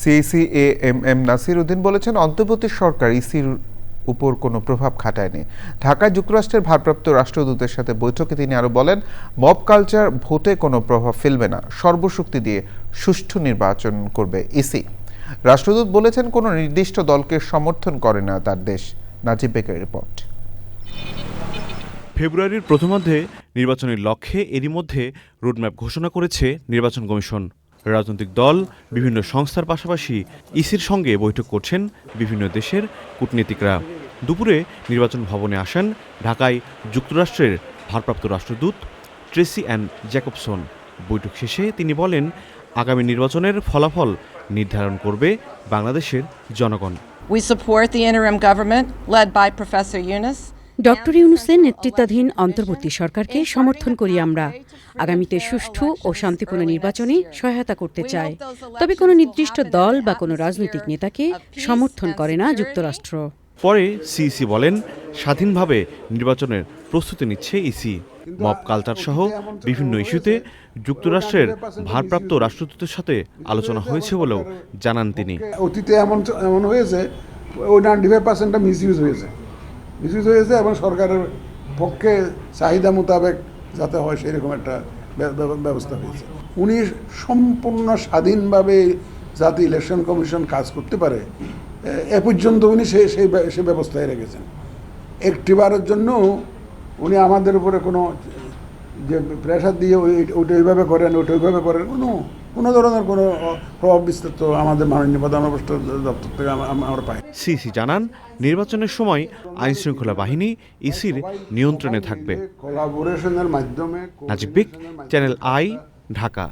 CEC A M M Nasir Uddin বলেছেন, অন্তর্বর্তী সরকার ইসির উপর কোনো প্রভাব খাটায়নি। ঢাকায় যুক্তরাষ্ট্রের ভারপ্রাপ্ত রাষ্ট্রদূতের সাথে বৈঠকে তিনি আরও বলেন, মব কালচার ভোটে কোনো প্রভাব ফেলবে না, সর্বশক্তি দিয়ে সুষ্ঠু নির্বাচন করবে ইসি। রাষ্ট্রদূত বলেছেন, কোনো নির্দিষ্ট দলকে সমর্থন করে না তার দেশ। নাজিব বেকের রিপোর্ট। ফেব্রুয়ারির প্রথমার্ধে নির্বাচনের লক্ষ্যে এরই মধ্যে রোডম্যাপ ঘোষণা করেছে নির্বাচন কমিশন। রাজনৈতিক দল, বিভিন্ন সংস্থার পাশাপাশি ইসির সঙ্গে বৈঠক করছেন বিভিন্ন দেশের কূটনীতিকরা দুপুরে নির্বাচন ভবনে আসেন ঢাকায় যুক্তরাষ্ট্রের ভারপ্রাপ্ত রাষ্ট্রদূত ট্রেসি অ্যান্ড জ্যাকবসন বৈঠক শেষে তিনি বলেন, আগামী নির্বাচনের ফলাফল নির্ধারণ করবে বাংলাদেশের জনগণ We support the interim government, led by Professor Yunus. Doctor ইউনুসের নেতৃত্বাধীন অন্তর্বর্তী সরকারকে সমর্থন করি আমরা। আগামীতে সুষ্ঠু ও শান্তিপূর্ণ নির্বাচনে সহায়তা করতে চাই। তবে কোনো নির্দিষ্ট দল বা কোনো রাজনৈতিক নেতাকে সমর্থন করে না যুক্তরাষ্ট্র। পরে সিইসি বলেন স্বাধীনভাবে নির্বাচনের প্রস্তুতি নিচ্ছে ইসি। মব কালচার সহ বিভিন্ন ইস্যুতে যুক্তরাষ্ট্রের ভারপ্রাপ্ত রাষ্ট্রদূতের সাথে আলোচনা হয়েছে বলেও জানান তিনি। অতীতে এমন এমন হয়েছে ওই নাইনটি ফাইভ পার্সেন্টটা মিস ইউজ হয়েছে। মিস ইউজ হয়েছে এবং সরকারের পক্ষে চাহিদা মোতাবেক যাতে হয় সেরকম একটা ব্য- ব্য- ব্যবস্থা হয়েছে। উনি সম্পূর্ণ স্বাধীনভাবে যাতে ইলেকশন কমিশন কাজ করতে পারে, এ- পর্যন্ত উনি সেই সেই সে ব্যবস্থায় রেখেছেন। একটিবারের জন্য উনি আমাদের উপরে কোনো যে প্রেশার দিয়ে ওই- ওইটা ওইভাবে করেন, ওইটা ওইভাবে করেন, কোনো কোনো ধরনের কোনো প্রভাব বিস্তার তো আমাদের মাননীয় প্রধান দপ্তর থেকে আম- আম- আমরা পাই সিসি জানান নির্বাচনের সময় আইন শৃঙ্খলা বাহিনী ইসির নিয়ন্ত্রণে থাকবে। কোলাবোরেশনের মাধ্যমে নাজিব চ্যানেল আই ঢাকা।